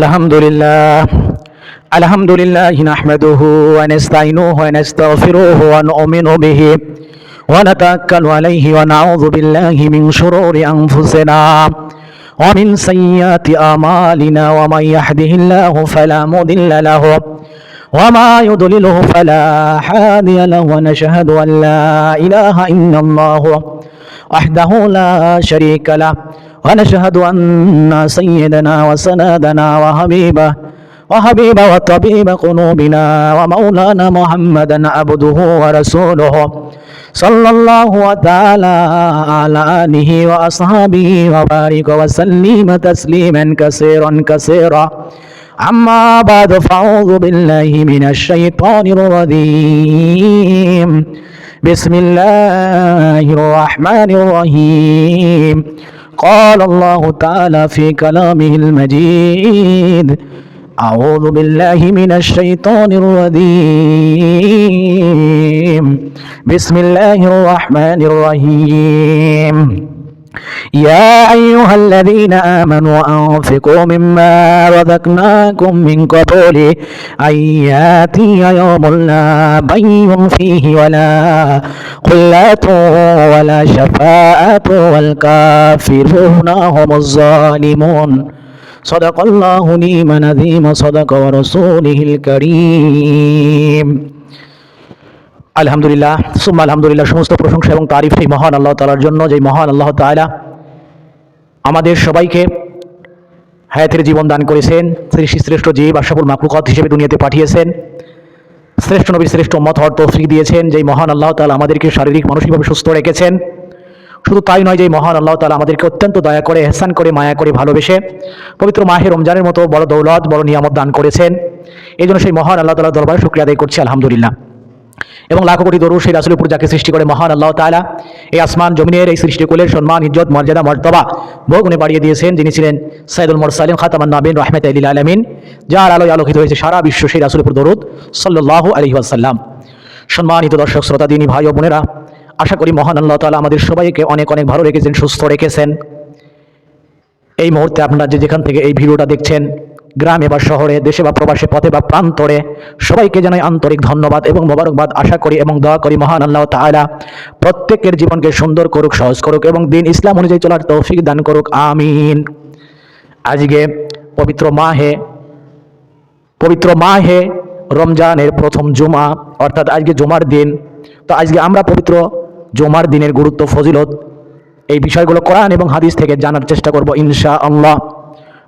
الحمد لله الحمد لله نحمده ونستعينه ونستغفره ونؤمن به ونتوكل عليه ونعوذ بالله من شرور أنفسنا ومن سيئات أعمالنا ومن يهده الله فلا مضل له وما يضلله فلا هادي له ونشهد أن لا إله إلا الله وحده لا شريك له ونشهد أن سيدنا وسندنا وحبيبه وحبيب وطبيب قلوبنا ومولانا محمدا عبده ورسوله صلى الله تعالى على آله وأصحابه وبارك وسلم تسليما كثيرا كثيرا. أما بعد فأعوذ بالله من الشيطان الرجيم. بسم الله الرحمن الرحيم. قال الله تعالى في كلامه المجيد أعوذ بالله من الشيطان الرجيم. بسم الله الرحمن الرحيم. يا أيها الذين آمنوا أنفقوا مما رزقناكم من قبل أن يأتي يوم لا بيع فيه ولا قلة ولا شفاعة والكافرون هم الظالمون. صدق الله نعم نذيم صدق ورسوله الكريم. আলহামদুলিল্লাহ, সুম্মা আলহামদুলিল্লাহ, সমস্ত প্রশংসা এবং তারিফ এই মহান আল্লাহ তালার জন্য, যে মহান আল্লাহ তাআলা আমাদের সবাইকে হায়াতের জীবন দান করেছেন সৃষ্টি শ্রেষ্ঠ জীব আশাফুল মাকলুকাত হিসেবে দুনিয়াতে পাঠিয়েছেন, শ্রেষ্ঠ নবী, শ্রেষ্ঠ মত হওয়ার তৌফিক দিয়েছেন যেই মহান আল্লাহ তালা আমাদেরকে শারীরিক, মানসিকভাবে সুস্থ রেখেছেন। শুধু তাই নয় যে মহান আল্লাহ তালা আমাদেরকে অত্যন্ত দয়া করে, এহসান করে, মায়া করে ভালোবেসে পবিত্র মাহে রমজানের মতো বড় দৌলত, বড় নিয়ামত দান করেছেন। এই জন্য সেই মহান আল্লাহ তাআলা দরবারে শুক্রিয়া আদায় করছি, আলহামদুলিল্লাহ। এবং লাখো কোটি দরুদ সেই রাসুলের উপর যাকে সৃষ্টি করে মহান আল্লাহ তাআলা, এই আসমান জমিনের এই সৃষ্টিকুলের সম্মান, ইজ্জত, মর্যাদা, মর্তবা বহুগুণে বাড়িয়ে দিয়েছেন। যিনি ছিলেন সাইদুল মোরসালিম খাতামান নাবিন রহমত আলী আলমিন, যার আলোয় আলোকিত হয়েছে সারা বিশ্ব সেই রাসুলের উপর দরুদ সাল্লাহ আলহি আসাল্লাম সম্মানিত দর্শক, শ্রোতা, দিনী ভাই ও বোনেরা, আশা করি মহান আল্লাহ তাআলা আমাদের সবাইকে অনেক অনেক ভালো রেখেছেন, সুস্থ রেখেছেন। এই মুহূর্তে আপনারা যে যেখান থেকে এই ভিডিওটা দেখছেন গ্রামে বা শহরে, দেশে বা প্রবাসে, পথে বা প্রান্তরে, সবাইকে জানাই আন্তরিক ধন্যবাদ এবং মোবারকবাদ। আশা করি এবং দোয়া করি মহান আল্লাহ তালা প্রত্যেকের জীবনকে সুন্দর করুক, সহজ করুক এবং দিন ইসলাম অনুযায়ী চলার তৌফিক দান করুক। আমিন। আজকে পবিত্র মাহে পবিত্র মাহে রমজানের প্রথম জুমা, অর্থাৎ আজকে জুমার দিন। তো আজকে আমরা পবিত্র জুমার দিনের গুরুত্ব, ফজিলত এই বিষয়গুলো কোরআন এবং হাদিস থেকে জানার চেষ্টা করব ইনশা আল্লাহ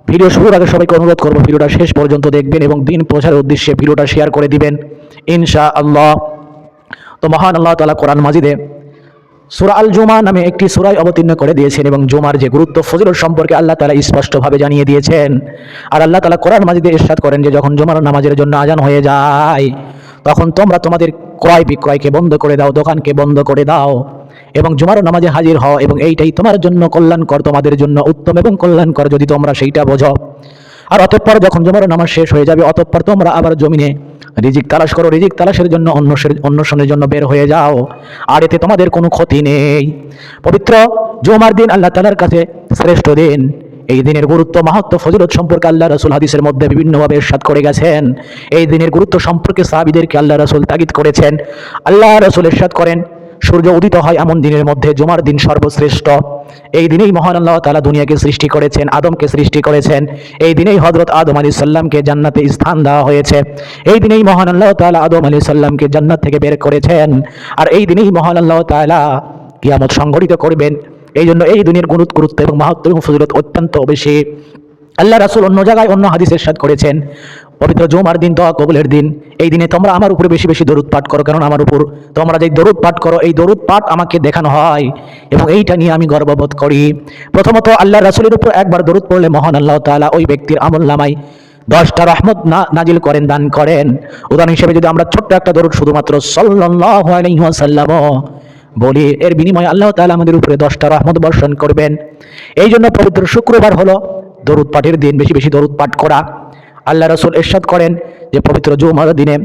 ভিডিও শুরুর আগে সবাইকে অনুরোধ করব, ভিডিওটা শেষ পর্যন্ত দেখবেন এবং দিন প্রচারের উদ্দেশ্যে ভিডিওটা শেয়ার করে দিবেন ইনশা আল্লাহ তো মহান আল্লাহ তালা কোরআন মাজিদে সুরা আল জুমা নামে একটি সুরাই অবতীর্ণ করে দিয়েছেন এবং জুমার যে গুরুত্ব, ফজিলত সম্পর্কে আল্লাহ তালা স্পষ্টভাবে জানিয়ে দিয়েছেন। আর আল্লাহ তালা কোরআন মাজিদে ইরশাদ করেন যে, যখন জুমার নামাজের জন্য আজান হয়ে যায়, তখন তোমরা তোমাদের ক্রয় বিক্রয়কে বন্ধ করে দাও, দোকানকে বন্ধ করে দাও। এবং জুমার নামাজে হাজির হও এবং এইটাই তোমার জন্য কল্যাণকর, তোমাদের জন্য উত্তম এবং কল্যাণকর যদি তোমরা সেইটা বোঝো। আর অতঃপর যখন জুমার নামাজ শেষ হয়ে যাবে, অতঃপর তোমরা আবার জমিনে রিজিক তালাশ করো। রিজিক তালাশের জন্য অন্বেষণের অন্বেষণের জন্য বের হয়ে যাও। আর এতে তোমাদের কোনো ক্ষতি নেই। পবিত্র জুমার দিন আল্লাহ তালার কাছে শ্রেষ্ঠ দিন। এই দিনের গুরুত্ব, মাহাত্ম, ফজিলত সম্পর্কে আল্লাহ রসুল হাদিসের মধ্যে বিভিন্নভাবে এরশাদ করে গেছেন। এই দিনের গুরুত্ব সম্পর্কে সাহাবিদেরকে আল্লাহ রসুল তাগিদ করেছেন। আল্লাহ রসুল এরশাদ করেন সূর্য উদিত হয় এমন দিনের মধ্যে, জুমার দিন সর্বশ্রেষ্ঠ। এই দিনেই মহান আল্লাহ তালা দুনিয়াকে সৃষ্টি করেছেন, আদমকে সৃষ্টি করেছেন। এই দিনেই হজরত আদম আলী সাল্লামকে জান্নাতে স্থান দেওয়া হয়েছে। এই দিনেই মহান আল্লাহ তালা আদম আলী সাল্লামকে জান্নাত থেকে বের করেছেন। আর এই দিনেই মহান আল্লাহ তালা কিয়ামত সংগঠিত করবেন। এই জন্য এই দিনের গুরুত্ব গুরুত্ব এবং মাহাত্ম এবং অত্যন্ত বেশি। আল্লাহ রাসুল অন্য জায়গায় অন্য হাদিসের সাথ করেছেন। পবিত্র জুমার দিন, দোয়া কবুলের দিন। এই দিনে তোমরা আমার উপরে বেশি বেশি দরুদ পাঠ করো কারণ আমার উপর তোমরা যে দরুদ পাঠ করো, এই দরুদ পাঠ আমাকে দেখানো হয় এবং এইটা নিয়ে আমি গর্ববোধ করি। প্রথমত আল্লাহ রাসুলের উপর একবার দরুদ পড়লে মহান আল্লাহ তাআলা ওই ব্যক্তির আমল নামাই দশটা রহমত না নাজিল করেন, দান করেন। উদাহরণ হিসেবে যদি আমরা ছোট্ট একটা দরুদ শুধুমাত্র ওয়াসাল্লাম বলি, এর বিনিময়ে আল্লাহ তাআলা আমাদের উপরে দশটা রহমত বর্ষণ করবেন। এই জন্য পবিত্র শুক্রবার হলো দরুদ পাঠের দিন, বেশি বেশি দরুদ পাঠ করা। আল্লাহ রসুল এরশাদ করেন যে পবিত্র জুমার দিনে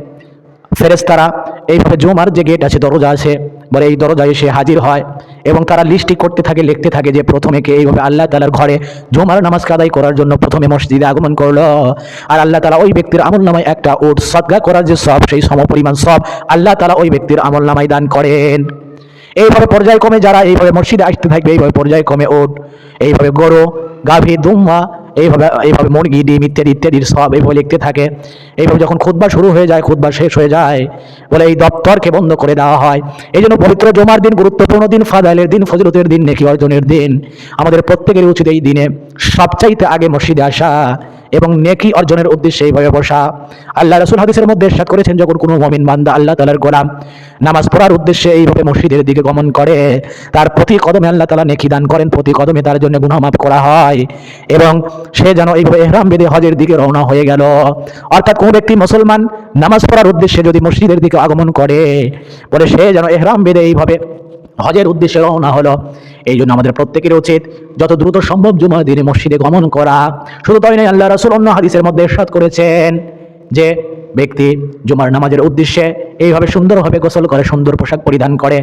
ফেরেস্তারা এইভাবে জুমার যে গেট আছে, দরজা আছে, বলে এই দরজায় এসে হাজির হয় এবং তারা লিস্টি করতে থাকে, লিখতে থাকে যে প্রথমে কে এইভাবে আল্লাহ তালার ঘরে জুমার নামাজকে আদায় করার জন্য প্রথমে মসজিদে আগমন করল। আর আল্লাহ তালা ওই ব্যক্তির আমল নামায় একটা ওট সদগা করার যে সব, সেই সমপরিমাণ সব আল্লাহ তালা ওই ব্যক্তির আমল নামায় দান করেন। এইভাবে পর্যায়ক্রমে যারা এইভাবে মসজিদে আসতে থাকবে, এইভাবে পর্যায়ক্রমে ওট এইভাবে গরু, গাভী দুম্মা এইভাবে এইভাবে মুরগি, ডিম ইত্যাদি ইত্যাদির সব এইভাবে লিখতে থাকে। এইভাবে যখন খুদ্া শুরু হয়ে যায় খুদ্া শেষ হয়ে যায়, বলে এই দপ্তরকে বন্ধ করে দেওয়া হয়। এই জন্য পবিত্র জমার দিন, গুরুত্বপূর্ণ দিন, ফাদাইলের দিন, ফজলতের দিন, নেকি অর্জনের দিন। আমাদের প্রত্যেকের উচিত এই দিনে সবচাইতে আগে মসজিদে আসা। এবং নেকি অর্জনের উদ্দেশ্যে এইভাবে বসা। আল্লাহ রসুল হাদিসের মধ্যে এরশাদ করেছেন, যখন কোনো মমিন বান্দা আল্লাহ তালার গোলাম নামাজ পড়ার উদ্দেশ্যে এইভাবে মসজিদের দিকে গমন করে, তার প্রতি কদমে আল্লাহ তালা নেকি দান করেন, প্রতি কদমে তার জন্য গুণমাপ করা হয় এবং সে যেন এইভাবে এহরাম বেঁধে হজের দিকে রওনা হয়ে গেল। অর্থাৎ কোনো ব্যক্তি মুসলমান নামাজ পড়ার উদ্দেশ্যে যদি মসজিদের দিকে আগমন করে, বলে সে যেন এহরাম বেঁধে এইভাবে হজের উদ্দেশ্যে রওনা হলো। এই জন্য আমাদের প্রত্যেকের উচিত যত দ্রুত সম্ভব জুমার দিনে মসজিদে গমন করা। শুধু তাই নয়, আল্লাহ রাসুল অন্য হাদিসের মধ্যে এরশাদ করেছেন। যে ব্যক্তি জুমার নামাজের উদ্দেশ্যে এইভাবে সুন্দরভাবে গোসল করে, সুন্দর পোশাক পরিধান করে,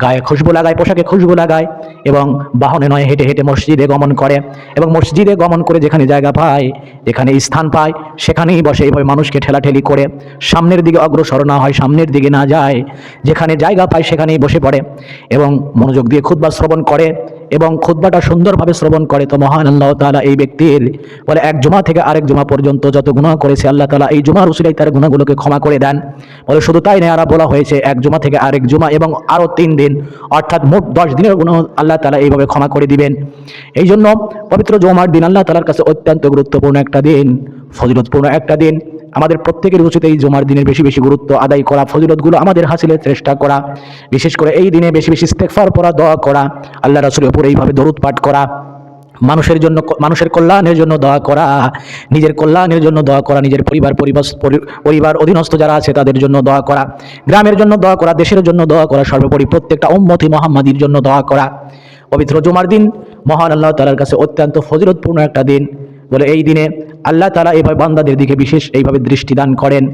গায়ে খুশবু লাগায়, পোশাকে খুশবু লাগায় এবং বাহনে নয় হেঁটে হেঁটে মসজিদে গমন করে এবং মসজিদে গমন করে যেখানে জায়গা পায়, যেখানে স্থান পায়, সেখানেই বসে এইভাবে মানুষকে ঠেলাঠেলি করে, সামনের দিকে অগ্রসর না হয়, সামনের দিকে না যায়, যেখানে জায়গা পায় সেখানেই বসে পড়ে এবং মনোযোগ দিয়ে খুদ্া শ্রবণ করে। এবং খুদ্বাটা সুন্দরভাবে শ্রবণ করে। তো মহান আল্লাহ তালা এই ব্যক্তির বলে এক জুমা থেকে আরেক জুমা পর্যন্ত যত গুনাহ করেছে, আল্লাহ তালা এই জুমার উসিলাই তার গুনাহগুলোকে ক্ষমা করে দেন। বলে শুধু তাই নয়, আরও বলা হয়েছে, এক জুমা থেকে আরেক জুমা এবং আরও তিন দিন, অর্থাৎ মোট দশ দিনের গুনাহ আল্লাহ তালা এইভাবে ক্ষমা করে দিবেন। এই জন্য পবিত্র জুমার দিন আল্লাহ তালার কাছে অত্যন্ত গুরুত্বপূর্ণ একটা দিন, ফজিলতপূর্ণ একটা দিন। আমাদের প্রত্যেকের উচিত এই জমার দিনের বেশি বেশি গুরুত্ব আদায় করা, ফজিলতগুলো আমাদের হাসিলের চেষ্টা করা, বিশেষ করে এই দিনে বেশি বেশি ইস্তেগফার পড়া, দোয়া করা, আল্লাহ রাসূলের উপর এইভাবে দরুদ পাঠ করা, মানুষের জন্য মানুষের কল্যাণের জন্য দোয়া করা, নিজের কল্যাণের জন্য দোয়া করা, নিজের পরিবার পরিবার পরিবার অধীনস্থ যারা আছে তাদের জন্য দোয়া করা, গ্রামের জন্য দোয়া করা, দেশের জন্য দোয়া করা, সর্বোপরি প্রত্যেকটা উম্মতি মোহাম্মদীর জন্য দোয়া করা। পবিত্র জুমার দিন মহান আল্লাহ তালার কাছে অত্যন্ত ফজিলতপূর্ণ একটা দিন। বলে, এই দিনে আল্লাহ তালা এইভাবে বান্দাদের দিকে বিশেষ এইভাবে দৃষ্টি দান করেন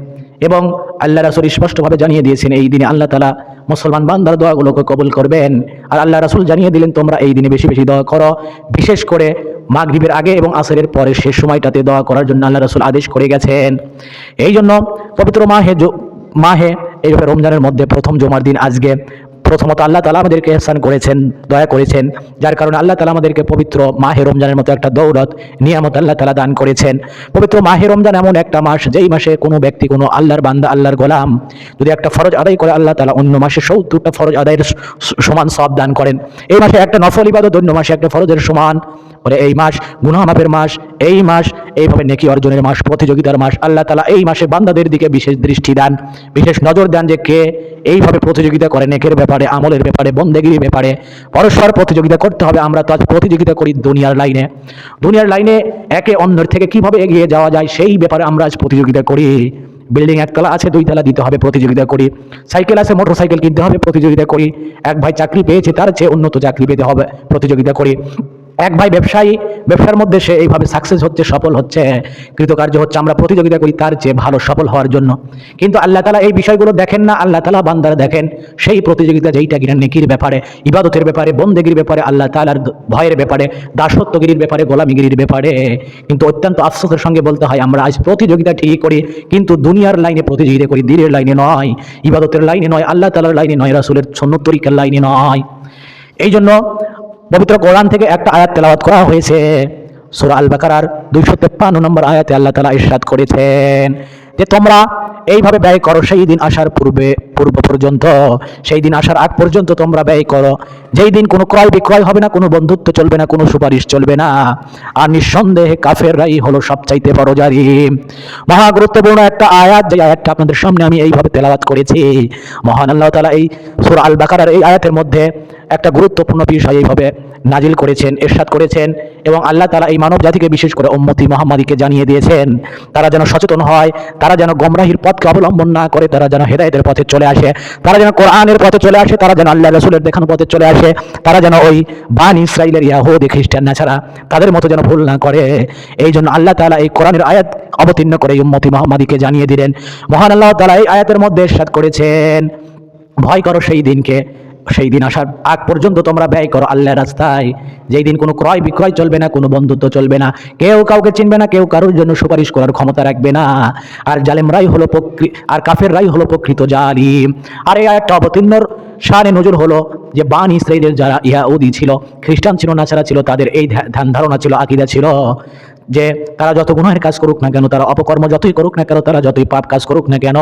এবং আল্লাহ রাসুল স্পষ্টভাবে জানিয়ে দিয়েছেন, এই দিনে আল্লাহ তালা মুসলমান বান্দার দোয়াগুলোকে কবুল করবেন। আর আল্লাহ রাসুল জানিয়ে দিলেন, তোমরা এই দিনে বেশি বেশি দোয়া করো। বিশেষ করে মাগরিবের আগে এবং আসরের পরে শেষ সময়টাতে দোয়া করার জন্য আল্লাহ রাসুল আদেশ করে গেছেন। এই জন্য পবিত্র মাহে মাহে, এইভাবে রমজানের মধ্যে প্রথম জমার দিন আজকে প্রথমত আল্লাহ তালা আমাদেরকে এহসান করেছেন, দয়া করেছেন, যার কারণে আল্লাহ তালা আমাদেরকে পবিত্র মাহে রমজানের মতো একটা দৌলত, নিয়ামত আল্লাহ তালা দান করেছেন। পবিত্র মাহে রমজান এমন একটা মাস, যেই মাসে কোনো ব্যক্তি, কোনো আল্লাহর বান্দা, আল্লাহর গোলাম যদি একটা ফরজ আদায় করে, আল্লাহ তালা অন্য মাসে সত্তরটা ফরজ আদায়ের সমান সব দান করেন। এই মাসে একটা নফল ইবাদত, অন্য মাসে একটা ফরজের সমান বলে এই মাস গুনাহ মাফের মাস, এই মাস এইভাবে নেকি অর্জনের মাস, প্রতিযোগিতার মাস, আল্লাহ তালা এই মাসে বান্দাদের দিকে বিশেষ দৃষ্টি দেন, বিশেষ নজর দেন যে কে এইভাবে প্রতিযোগিতা করে নেকের ব্যাপারে, আমলের ব্যাপারে, বন্দেগিরির ব্যাপারে। পরস্পর প্রতিযোগিতা করতে হবে, আমরা তো আজ প্রতিযোগিতা করি দুনিয়ার লাইনে। দুনিয়ার লাইনে একে অন্যের থেকে কীভাবে এগিয়ে যাওয়া যায়, সেই ব্যাপারে আমরা আজ প্রতিযোগিতা করি। বিল্ডিং একতলা আছে দুইতলা দিতে হবে, প্রতিযোগিতা করি। সাইকেল আছে মোটর সাইকেল কিনতে হবে, প্রতিযোগিতা করি। এক ভাই চাকরি পেয়েছে, তার চেয়ে উন্নত চাকরি পেতে হবে, প্রতিযোগিতা করি। এক ভাই ব্যবসায়ী, ব্যবসার মধ্যে সে এইভাবে সাকসেস হচ্ছে, সফল হচ্ছে, কৃতকার্য হচ্ছে, আমরা প্রতিযোগিতা করি তার চেয়ে ভালো, সফল হওয়ার জন্য। কিন্তু আল্লাহ তালা এই বিষয়গুলো দেখেন না, আল্লাহ তালা বান্দারা দেখেন, সেই প্রতিযোগিতা যেইটা কিনা নেকির ব্যাপারে, ইবাদতের ব্যাপারে বন্দেগির ব্যাপারে, আল্লাহ তালার ভয়ের ব্যাপারে, দাসত্বগিরির ব্যাপারে, গোলামিগিরির ব্যাপারে, কিন্তু অত্যন্ত আফসোসের সঙ্গে বলতে হয়, আমরা আজ প্রতিযোগিতা ঠিকই করি, কিন্তু দুনিয়ার লাইনে প্রতিযোগিতা করি, দিনের লাইনে নয়, ইবাদতের লাইনে নয়, আল্লাহ তালার লাইনে নয়, রাসুলের সন্ন্যত তরিকার লাইনে নয়। এই জন্য পবিত্র কোরআন থেকে একটা আয়াত তেলাওয়াত করা হয়েছে। সুরা আল বাকার দুইশো তেপ্পান্ন নম্বর আয়াতে আল্লাহ তালা ইশরাত করেছেন। যে তোমরা এইভাবে ব্যয় করো, সেই দিন আসার পূর্বে, পূর্ব পর্যন্ত, সেই দিন আসার আগ পর্যন্ত তোমরা ব্যয় করো। যেই দিন কোনো ক্রয় বিক্রয় হবে না, কোনো বন্ধুত্ব চলবে না, কোনো সুপারিশ চলবে না। আর নিঃসন্দেহে কাফেররাই হলো সবচাইতে বড় জারিম মহা গুরুত্বপূর্ণ একটা আয়াত যে আয়াতটা আপনাদের সামনে আমি এইভাবে তেলাওয়াত করেছি। মহান আল্লাহ তালা এই সূরা আল বাকারার এই আয়াতের মধ্যে একটা গুরুত্বপূর্ণ বিষয় এইভাবে নাজিল করেছেন, এরশাদ করেছেন এবং আল্লাহ তালা এই মানব জাতিকে বিশেষ করে উম্মতি মোহাম্মদীকে জানিয়ে দিয়েছেন। তারা যেন সচেতন হয়, তারা যেন গমরাহির পথকে অবলম্বন না করে, তারা যেন হেদায়তের পথে চলে আসে, তারা যেন কোরআনের পথে চলে আসে, তারা যেন আল্লাহ রসুলের দেখানো পথে চলে আসে, তারা যেন ওই বান ইসরায়েলের ইয়াহুদি খ্রিস্টান না ছাড়া তাদের মতো যেন ভুল না করে। এই জন্য আল্লাহ তালা এই কোরআনের আয়াত অবতীর্ণ করে উম্মতি মোহাম্মদীকে জানিয়ে দিলেন। মহান আল্লাহ তালা এই আয়াতের মধ্যে এরশাদ করেছেন, ভয় করো সেই দিনকে। সেই দিন আসার আগ পর্যন্ত তোমরা ব্যয় করো আল্লাহর রাস্তায়। যেই দিন কোনো ক্রয় বিক্রয় চলবে না, কোনো বন্ধুত্ব চলবে না, কেউ কাউকে চিনবে না, কেউ কারোর জন্য সুপারিশ করার ক্ষমতা রাখবে না। আর জালেমরাই হলো প্রকৃ আর কাফেররাই হলো প্রকৃত জালিম। আর এই একটা অবতীর্ণর শানে নজর হলো যে বান ইসরায়েলের যারা ইয়াউদি ছিল, খ্রিস্টান ছিল নাছাড়া ছিল, তাদের এই ধ্যা- ধ্যান ধারণা ছিল, আকিদা ছিল। যে তারা যত গুনাহের কাজ করুক না কেন, তারা অপকর্ম যতই করুক না কেন, তারা যতই পাপ কাজ করুক না কেন,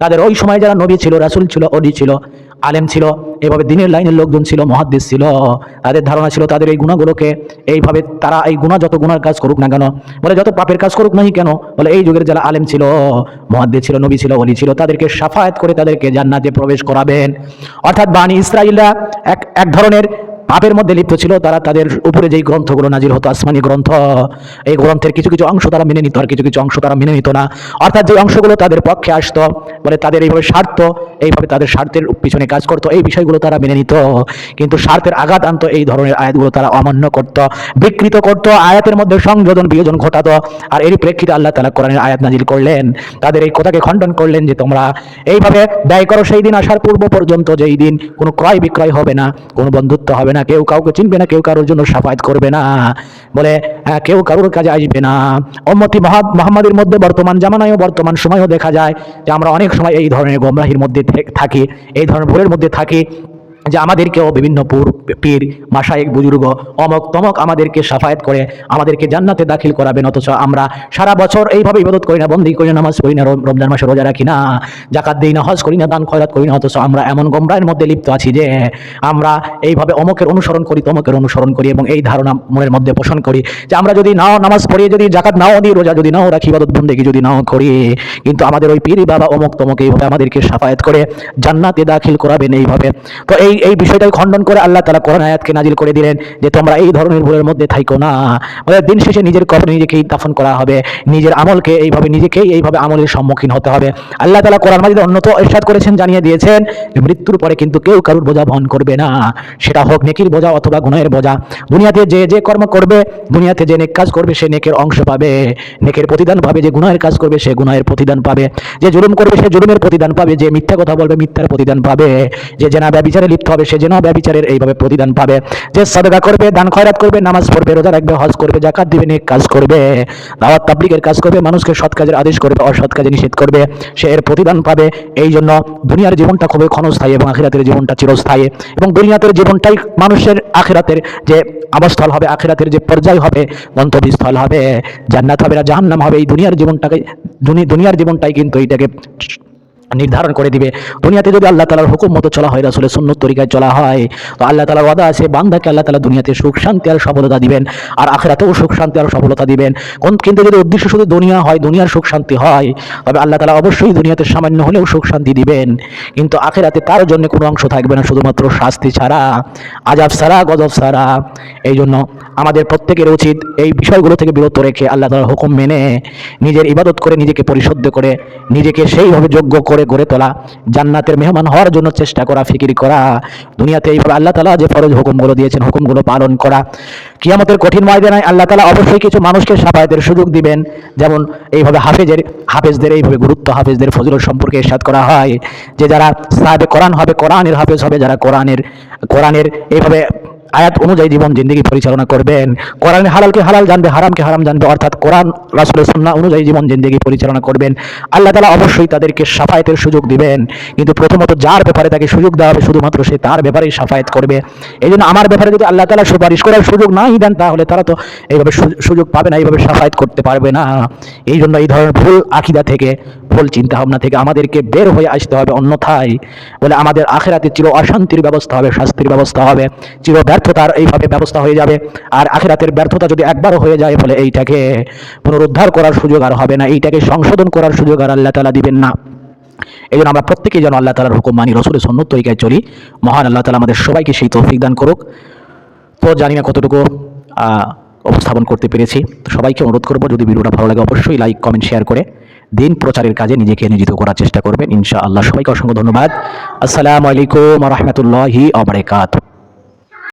তাদের ওই সময় যারা নবী ছিল, রাসুল ছিল অলি ছিল, আলেম ছিল, এভাবে দিনের লাইনের লোকজন ছিল মহাদ্দেশ ছিল, তাদের ধারণা ছিল তাদের এই গুণাগুলোকে এইভাবে তারা এই গুণা যত গুণার কাজ করুক না কেন, বলে যত পাপের কাজ করুক নাই কেন, বলে এই যুগের যারা আলেম ছিল মহাদ্দেশ ছিল, নবী ছিল অলি ছিল, তাদেরকে সাফায়াত করে তাদেরকে জান্নাতে প্রবেশ করাবেন। অর্থাৎ বাণী ইসরায়েলরা এক এক ধরনের পাপের মধ্যে লিপ্ত ছিল, তারা তাদের উপরে যেই গ্রন্থগুলো নাজির হতো, আসমানি গ্রন্থ, এই গ্রন্থের কিছু কিছু অংশ তারা মেনে নিত আর কিছু কিছু অংশ তারা মেনে নিত না। অর্থাৎ যে অংশগুলো তাদের পক্ষে আসতো, বলে তাদের এইভাবে স্বার্থ, এইভাবে তাদের স্বার্থের পিছনে কাজ করতো, এই বিষয়গুলো তারা মেনে নিত। কিন্তু স্বার্থের আঘাত আনতো, এই ধরনের আয়াতগুলো তারা অমান্য করত, বিকৃত করত, আয়াতের মধ্যে সংযোজন, বিয়োজন ঘটাতো। আর এরই প্রেক্ষিতে আল্লাহ তালা কোরআনের আয়াত নাজিল করলেন। তাদের এই কথাকে খণ্ডন করলেন যে, তোমরা এইভাবে ব্যয় করো, সেই দিন আসার পূর্ব পর্যন্ত যেই দিন কোনো ক্রয় বিক্রয় হবে না, কোনো বন্ধুত্ব হবে না। কেউ কাউকে চিনবে না কেউ কারোর জন্য সাফায়াত করবে না। বলে হ্যাঁ, কেউ কারোর কাজে আসবে না। অম্মতি মোহাম্মদের মধ্যে বর্তমান জামানায়ও বর্তমান সময়ও দেখা যায় যে আমরা অনেক সময় এই ধরনের গোমরাহির মধ্যে থাকি এই ধরনের ভুলের মধ্যে থাকি। যে আমাদেরকেও বিভিন্ন পুর পীর মাসায়েক বুজুর্গ অমক তমক আমাদেরকে সাফায়াত করে, আমাদেরকে জান্নাতে দাখিল করাবেন, অথচ আমরা সারা বছর এইভাবে ইবাদত করি না, বন্দি করি না, নামাজ পড়ি না রম- রমজান মাসে রোজা রাখি না জাকাত দিই না, হজ করি না, দান খয়রাত করি না, অথচ আমরা এমন গমরায়ের মধ্যে লিপ্ত আছি যে আমরা এইভাবে অমকের অনুসরণ করি, তমকের অনুসরণ করি এবং এই ধারণা মনের মধ্যে পোষণ করি যে আমরা যদি নাও নামাজ পড়ি, যদি জাকাত নাও দিই, রোজা যদি নাও রাখি, ইবাদত বন্দেগী যদি নাও করি, কিন্তু আমাদের ওই পীর, বাবা, অমক, তমক এইভাবে আমাদেরকে সাফায়াত করে জান্নাতে দাখিল করাবেন এইভাবে। তো এই এই এই বিষয়টাই খণ্ডন করে আল্লাহ তালা কোরআন আয়াতকে নাজিল করে দিলেন যে তোমরা এই ধরনের ভুলের মধ্যে থাইকো না। বলে দিন শেষে নিজের কবর নিজেকেই দাফন করা হবে। নিজের আমলকে এইভাবে নিজেকেই এইভাবে আমলের সম্মুখীন হতে হবে। আল্লাহ তালা কোরআন মাজিদে অন্যত ইরশাদ করেছেন, জানিয়ে দিয়েছেন, মৃত্যুর পরে কিন্তু কেউ কারুর বোঝা বহন করবে না। সেটা হোক নেকির বোঝা অথবা গুনাহের বোঝা। দুনিয়াতে যে যে কর্ম করবে, দুনিয়াতে যে নেক কাজ করবে, সে নেকের অংশ পাবে। নেকের প্রতিদান পাবে, যে গুনাহের কাজ করবে, সে গুনাহের প্রতিদান পাবে। যে জুলুম করবে, সে জুলুমের প্রতিদান পাবে। যে মিথ্যা কথা বলবে, মিথ্যার প্রতিদান পাবে। যে জেনা ব্যবিচারে লিপ্ত হবে সে জেনা ব্যবিচারের এইভাবে প্রতিদান পাবে। যে সাদকা করবে, দান খয়রাত করবে, নামাজ পড়বে, রোজা রাখবে, হজ করবে জাকাত দিবে, নেক কাজ করবে, দাওয়াত তাবলিগের কাজ করবে, মানুষকে সৎ কাজের আদেশ করবে, অসৎ কাজে নিষেধ করবে, সে এর প্রতিদান পাবে। এই জন্য দুনিয়ার জীবনটা খুবই ক্ষণস্থায়ী এবং আখিরাতের জীবনটা চিরস্থায়ী। এবং দুনিয়াতের জীবনটাই মানুষের আখিরাতের যে আবাসস্থল হবে, আখিরাতের যে পর্যায় হবে, গন্তব্যস্থল হবে, জান্নাত হবে না, জাহান্নাম হবে। এই দুনিয়ার জীবনটাকে দুনিয়ার জীবনটাই কিন্তু এইটাকে নির্ধারণ করে দিবে। দুনিয়াতে যদি আল্লাহ তালার হুকুম মতো চলা হয়, রাসুলের সুন্নত তরিকায় চলা হয়, তো আল্লাহ তালার ওয়াদা আছে বান্দাকে আল্লাহ তালা দুনিয়াতে সুখ, শান্তি আর সফলতা দিবেন, আর আখেরাতেও সুখ, শান্তি আর সফলতা দিবেন। কোন কিন্তু যদি উদ্দেশ্য শুধু দুনিয়া হয়, দুনিয়ার সুখ, শান্তি হয়, তবে আল্লাহ তালা অবশ্যই দুনিয়াতে সামান্য হলেও সুখ, শান্তি দিবেন। কিন্তু আখেরাতে তার জন্য কোনো অংশ থাকবে না, শুধুমাত্র শাস্তি ছাড়া আজাব সারা গজব সারা এই জন্য আমাদের প্রত্যেকের উচিত এই বিষয়গুলো থেকে বিরত রেখে আল্লাহ তালার হুকুম মেনে নিজের ইবাদত করে নিজেকে পরিশুদ্ধ করে, নিজেকে সেইভাবে যোগ্য করে গড়ে তোলা, জান্নাতের মেহমান হওয়ার জন্য চেষ্টা করা, ফিকির করা। দুনিয়াতে এইভাবে আল্লাহ তালা যে ফরজ হুকুমগুলো দিয়েছেন, হুকুমগুলো পালন করা। কিয়ামতের কঠিন ময়দানায় আল্লাহ তালা অবশ্যই কিছু মানুষকে সাফায়াতের সুযোগ দিবেন। যেমন এইভাবে হাফেজের, হাফেজদের এইভাবে গুরুত্ব, হাফেজদের ফজলত সম্পর্কে ইরশাদ করা হয়। যে যারা সাহেবে কোরআন হবে, কোরআনের হাফেজ হবে, যারা কোরআনের কোরআনের এইভাবে আয়াত অনুযায়ী জীবন, জিন্দগি পরিচালনা করবেন। কোরআন হালালকে হালাল জানবে, হারামকে হারাম জানবে, অর্থাৎ কোরআন, রাসুলের সুন্না অনুযায়ী জীবন, জিন্দগি পরিচালনা করবেন। আল্লাহ তালা অবশ্যই তাদেরকে সাফায়েতের সুযোগ দিবেন। কিন্তু প্রথমত যার ব্যাপারে তাকে সুযোগ দেওয়া হবে, শুধুমাত্র সে তার ব্যাপারেই সাফায়েত করবে। এই জন্য আমার ব্যাপারে যদি আল্লাহ তালা সুপারিশ করার সুযোগ নাই দেন, তাহলে তারা তো এইভাবে সুযোগ পাবে না, এইভাবে সাফায়েত করতে পারবে না। এই জন্য এই ধরনের ভুল আকিদা থেকে ভুল চিন্তা ভাবনা থেকে আমাদেরকে বের হয়ে আসতে হবে। অন্যথায় বলে আমাদের আখেরাতে চির অশান্তির ব্যবস্থা হবে, শাস্তির ব্যবস্থা হবে, চির ব্যর্থতার এইভাবে ব্যবস্থা হয়ে যাবে। আর আখেরাতের ব্যর্থতা যদি একবার হয়ে যায় ফলে এইটাকে পুনরুদ্ধার করার সুযোগ আর হবে না, এইটাকে সংশোধন করার সুযোগ আর আল্লাহ তালা দিবেন না। এই জন্য আমরা প্রত্যেকেই যেন আল্লাহ তালার হুকুম মানি, রসুলের সন্ন্যত তরিকায় চলি। মহান আল্লাহ তালা আমাদের সবাইকে সেই তৌফিক দান করুক। তো জানি না কতটুকু উপস্থাপন করতে পেরেছি। তো সবাইকে অনুরোধ করব, যদি ভিডিওটা ভালো লাগে অবশ্যই লাইক কমেন্ট শেয়ার করে। দিন প্রচারের কাজে নিজেকে নিয়োজিত করার চেষ্টা করবেন। ইনশা আল্লাহ সবাইকে অসংখ্য ধন্যবাদ। আসসালামু আলাইকুম রহমতুল্লাহি আবরাকাত